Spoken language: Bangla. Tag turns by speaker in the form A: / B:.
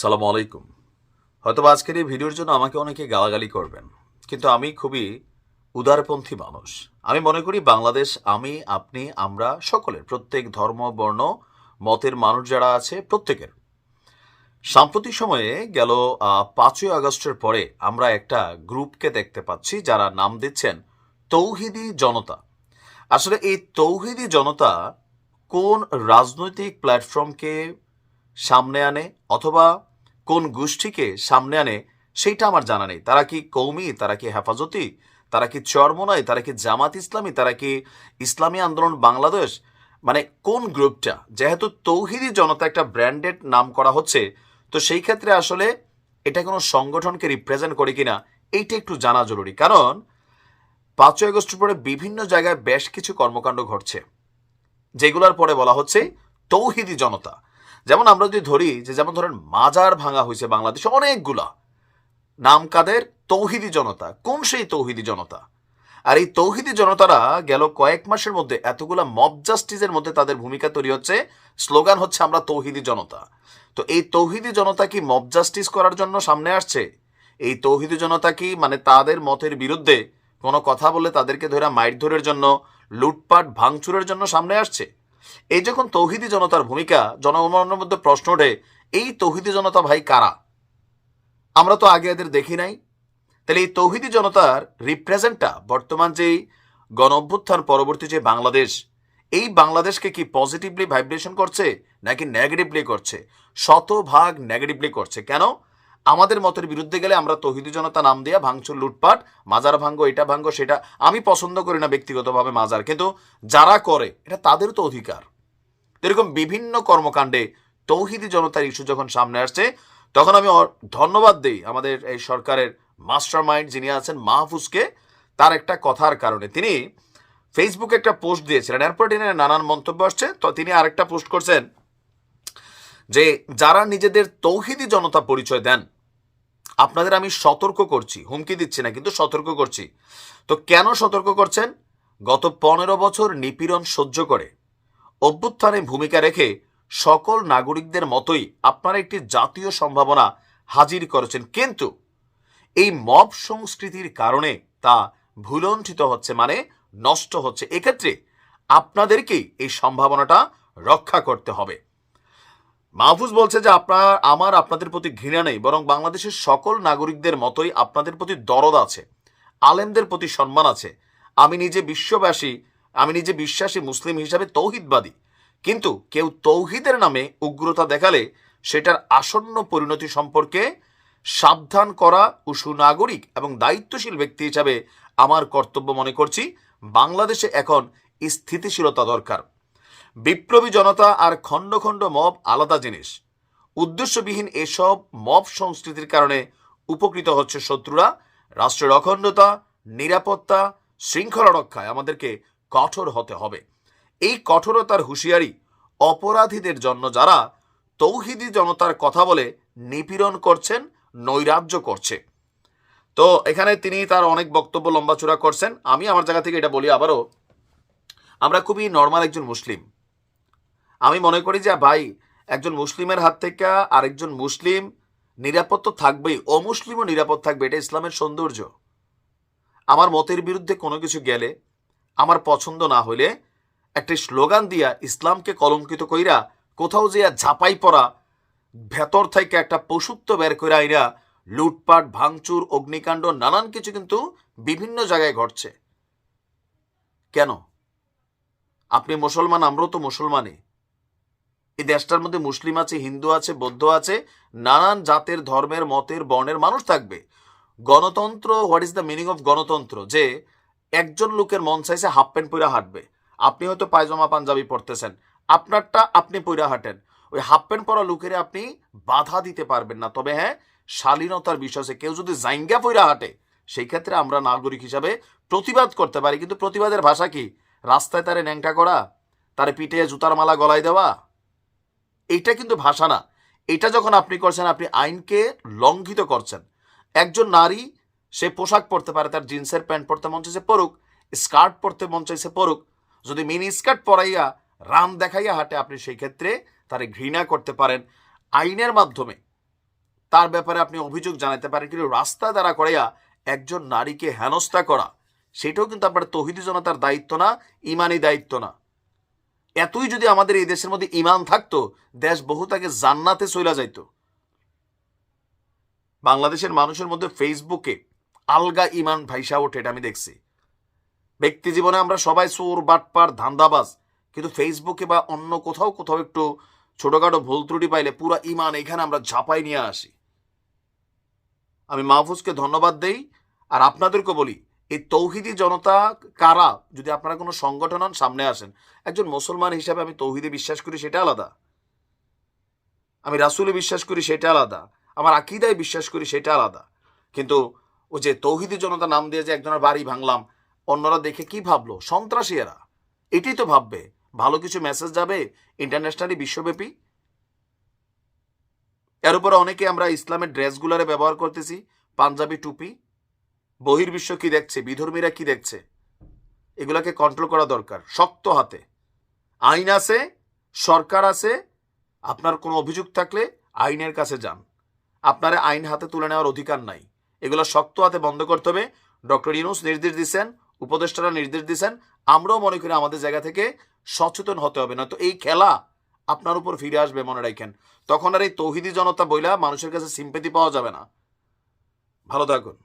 A: সালাম আলাইকুম। হয়তো আজকের এই ভিডিওর জন্য আমাকে অনেকে গালাগালি করবেন, কিন্তু আমি খুবই উদারপন্থী মানুষ। আমি মনে করি বাংলাদেশ, আমি, আপনি, আমরা সকলের, প্রত্যেক ধর্ম, বর্ণ, মতের মানুষ যারা আছে, প্রত্যেকের। সাম্প্রতিক সময়ে গেল পাঁচই আগস্টের পরে আমরা একটা গ্রুপকে দেখতে পাচ্ছি যারা নাম দিচ্ছেন তৌহিদি জনতা। আসলে এই তৌহিদি জনতা কোন রাজনৈতিক প্ল্যাটফর্মকে সামনে আনে অথবা কোন গোষ্ঠীকে সামনে আনে সেইটা আমার জানা নেই। তারা কি কৌমি তারা কি হেফাজতি? তারা কি চরমনাই? তারা কি জামাত ইসলামী? তারা কি ইসলামী আন্দোলন বাংলাদেশ? মানে কোন গ্রুপটা? যেহেতু তৌহিদি জনতা একটা ব্র্যান্ডেড নাম করা হচ্ছে, তো সেই ক্ষেত্রে আসলে এটা কোনো সংগঠনকে রিপ্রেজেন্ট করে কিনা, এইটা একটু জানা জরুরি। কারণ পাঁচই আগস্টের পরে বিভিন্ন জায়গায় বেশ কিছু কর্মকাণ্ড ঘটছে, যেগুলোর পরে বলা হচ্ছে তৌহিদি জনতা। যেমন আমরা যদি ধরি যে যেমন ধরেন মাজার ভাঙা হয়েছে বাংলাদেশে অনেকগুলা, নাম কাদের? তৌহিদি জনতা। কোন সেই তৌহিদি জনতা? আর এই তৌহিদি জনতারা গেল কয়েক মাসের মধ্যে এতগুলা মব জাস্টিসের মধ্যে তাদের ভূমিকা তৈরি হচ্ছে। স্লোগান হচ্ছে, আমরা তৌহিদি জনতা। তো এই তৌহিদি জনতা কি মব জাস্টিস করার জন্য সামনে আসছে? এই তৌহিদি জনতা কি মানে তাদের মতের বিরুদ্ধে কোনো কথা বলে তাদেরকে ধরে মাইরধরের জন্য, লুটপাট, ভাঙচুরের জন্য সামনে আসছে? এই যখন তৌহিদি জনতার ভূমিকা, জনগণের মধ্যে প্রশ্ন ওঠে, এই তৌহিদি জনতা ভাই কারা? আমরা তো আগে এদের দেখি নাই। তাহলে এই তৌহিদি জনতার রিপ্রেজেন্টটা বর্তমান যেই গণ অভ্যুত্থান পরবর্তী যে বাংলাদেশ, এই বাংলাদেশকে কি পজিটিভলি ভাইব্রেশন করছে, নাকি নেগেটিভলি করছে? শতভাগ নেগেটিভলি করছে। কেন? আমাদের মতের বিরুদ্ধে গেলে আমরা তহিদি জনতা নাম দিয়া ভাঙচুর, লুটপাট, মাজার ভাঙ্গো, এটা ভাঙ্গো, সেটা আমি পছন্দ করি না ব্যক্তিগতভাবে মাজার। কিন্তু যারা করে, এটা তাদের তো অধিকার। এরকম বিভিন্ন কর্মকাণ্ডে তৌহিদি জনতার ইস্যু যখন সামনে আসছে, তখন আমি ধন্যবাদ দিই আমাদের এই সরকারের মাস্টার মাইন্ড যিনি আছেন, মাহফুজকে, তার একটা কথার কারণে। তিনি ফেসবুকে একটা পোস্ট দিয়েছিলেন এরপর তিনি নানান মন্তব্য আসছে, তো তিনি আরেকটা পোস্ট করছেন যে যারা নিজেদের তৌহিদি জনতা পরিচয় দেন, আপনাদের আমি সতর্ক করছি, হুমকি দিচ্ছি না, কিন্তু সতর্ক করছি। তো কেন সতর্ক করছেন? গত পনেরো বছর নিপীড়ন সহ্য করে অভ্যুত্থানে ভূমিকা রেখে সকল নাগরিকদের মতোই আপনারা একটি জাতীয় সম্ভাবনা হাজির করেছেন। কিন্তু এই মব সংস্কৃতির কারণে তা ভুলণ্ঠিত হচ্ছে মানে নষ্ট হচ্ছে। এক্ষেত্রে আপনাদেরকেই এই সম্ভাবনাটা রক্ষা করতে হবে। মাহফুজ বলছে যে আপনার, আমার আপনাদের প্রতি ঘৃণা নেই, বরং বাংলাদেশের সকল নাগরিকদের মতোই আপনাদের প্রতি দরদ আছে, আলেমদের প্রতি সম্মান আছে। আমি নিজে বিশ্ববাসী, আমি নিজে বিশ্বাসী মুসলিম হিসাবে তৌহিদবাদী। কিন্তু কেউ তৌহিদের নামে উগ্রতা দেখালে সেটার আসন্ন পরিণতি সম্পর্কে সাবধান করা ও সুনাগরিক এবং দায়িত্বশীল ব্যক্তি হিসাবে আমার কর্তব্য মনে করছি, বাংলাদেশে এখন স্থিতিশীলতা দরকার। বিপ্লবী জনতা আর খণ্ড খণ্ড মব আলাদা জিনিস। উদ্দেশ্যবিহীন এসব মব সংস্কৃতির কারণে উপকৃত হচ্ছে শত্রুরা, রাষ্ট্রের অখণ্ডতা, নিরাপত্তা, শৃঙ্খলা রক্ষায় আমাদেরকে কঠোর হতে হবে। এই কঠোরতার হুঁশিয়ারি অপরাধীদের জন্য যারা তৌহিদি জনতার কথা বলে নিপীড়ন করছেন, নৈরাজ্য করছে। তো এখানে তিনি তার অনেক বক্তব্য লম্বাচূড়া করছেন। আমি আমার জায়গা থেকে এটা বলি আবারও। আমরা খুবই নর্মাল একজন মুসলিম। আমি মনে করি যে, ভাই, একজন মুসলিমের হাত থেকে আরেকজন মুসলিম নিরাপদ তো থাকবেই। অমুসলিমও নিরাপদ থাকবে, এটা ইসলামের সৌন্দর্য। আমার মতের বিরুদ্ধে কোনো কিছু গেলে, আমার পছন্দ না হইলে একটা স্লোগান দিয়া ইসলামকে কলঙ্কিত কইরা, কোথাও যে ঝাপাই পড়া, ভেতর থেকে একটা পশুত্ব বের করে আইরা, লুটপাট, ভাঙচুর, অগ্নিকাণ্ড, নানান কিছু কিন্তু বিভিন্ন জায়গায় ঘটছে। কেন? আপনি মুসলমান, আমরাও তো মুসলমানই। এই দেশটার মধ্যে মুসলিম আছে, হিন্দু আছে, বৌদ্ধ আছে, নানান জাতের ধর্মের, মতের, বর্ণের মানুষ থাকবে। গণতন্ত্র what is the meaning of গণতন্ত্র? যে একজন লোকের মন চাইছে হাফ প্যান্ট পইরা হাঁটবে। আপনি হয়তো পায়জামা, পাঞ্জাবি পরতেছেন। আপনারটা আপনি পইরা হাঁটেন। ওই হাফ প্যান্ট পরা লোকের আপনি বাধা দিতে পারবেন না। তবে হ্যাঁ শালীনতার বিষয় আছে। কেউ যদি জাইঙ্গা পইরা হাঁটে, সেই ক্ষেত্রে আমরা নাগরিক হিসাবে প্রতিবাদ করতে পারি। কিন্তু প্রতিবাদের ভাষা কি? রাস্তায় তারে ন্যাংটা করা, তারে পিঠে জুতার মালা গলায় দেওয়া এইটা কিন্তু ভাষা না। এটা যখন আপনি করছেন, আপনি আইনকে লঙ্ঘিত করছেন। একজন নারী, সে পোশাক পরতে পারে, তার জিন্সের প্যান্ট পরতে মন চাইছে পরুক, স্কার্ট পরতে মন চাইছে পরুক। যদি মিনি স্কার্ট পরাইয়া রাম দেখাইয়া হাঁটে, আপনি সেই ক্ষেত্রে তারে ঘৃণা করতে পারেন। আইনের মাধ্যমে তার ব্যাপারে আপনি অভিযোগ জানাতে পারেন, কিন্তু রাস্তা দ্বারা করাইয়া একজন নারীকে হেনস্থা করা, সেটাও কিন্তু আপনার তহিদি জনতার দায়িত্ব না, ইমানি দায়িত্ব না। এতই যদি আমাদের এই দেশের মধ্যে ইমান থাকতো, দেশ বহু তাকে জান্নাতে চলে যাইত। বাংলাদেশের মানুষের মধ্যে ফেসবুকে আলগা ইমান ভাইসা ওঠে এটা আমি দেখছি। ব্যক্তি জীবনে আমরা সবাই চোর, বাটপার, ধান্দাবাজ, কিন্তু ফেসবুকে বা অন্য কোথাও কোথাও একটু ছোটখাটো ভুল ত্রুটি পাইলে পুরো ইমান এখানে আমরা ঝাঁপাই নিয়ে আসি। আমি মাহফুজকে ধন্যবাদ দেই, আর আপনাদেরকে বলি এই তৌহিদি জনতা কারা? যদি আপনারা কোনো সংগঠন হন, সামনে আসেন। একজন মুসলমান হিসাবে আমি তৌহিদে বিশ্বাস করি সেটা আলাদা। আমি রাসুলে বিশ্বাস করি সেটা আলাদা। আমার আকিদায় বিশ্বাস করি সেটা আলাদা। কিন্তু ও যে তৌহিদি জনতা নাম দিয়ে যে একজনের বাড়ি ভাঙলাম, অন্যরা দেখে কি ভাবলো? সন্ত্রাসী এরা। এটাই তো ভাববে। ভালো কিছু মেসেজ যাবে ইন্টারন্যাশনালি বিশ্বব্যাপী। এর উপরে অনেকে আমরা ইসলামের ড্রেসগুলারে ব্যবহার করতেছি, পাঞ্জাবি, টুপি। বহির্বিশ্ব কি দেখছে? বিধর্মীরা কি দেখছে? এগুলাকে কন্ট্রোল করা দরকার। শক্ত হাতে। আইন আছে, সরকার আছে, আপনার কোনো অভিযোগ থাকলে আইনের কাছে যান। আপনার আইন হাতে তুলে নেওয়ার অধিকার নাই। এগুলো শক্ত হাতে বন্ধ করতে হবে। ডক্টর ইউনুস নির্দেশ দিচ্ছেন উপদেষ্টারা নির্দেশ দিচ্ছেন আমরাও মনে করি আমাদের জায়গা থেকে সচেতন হতে হবে। না তো এই খেলা আপনার উপর ফিরে আসবে মনে রাখেন। তখন আর এই তৌহিদি জনতা বইলা মানুষের কাছে সিম্পেতি পাওয়া যাবে না। ভালো থাকুন।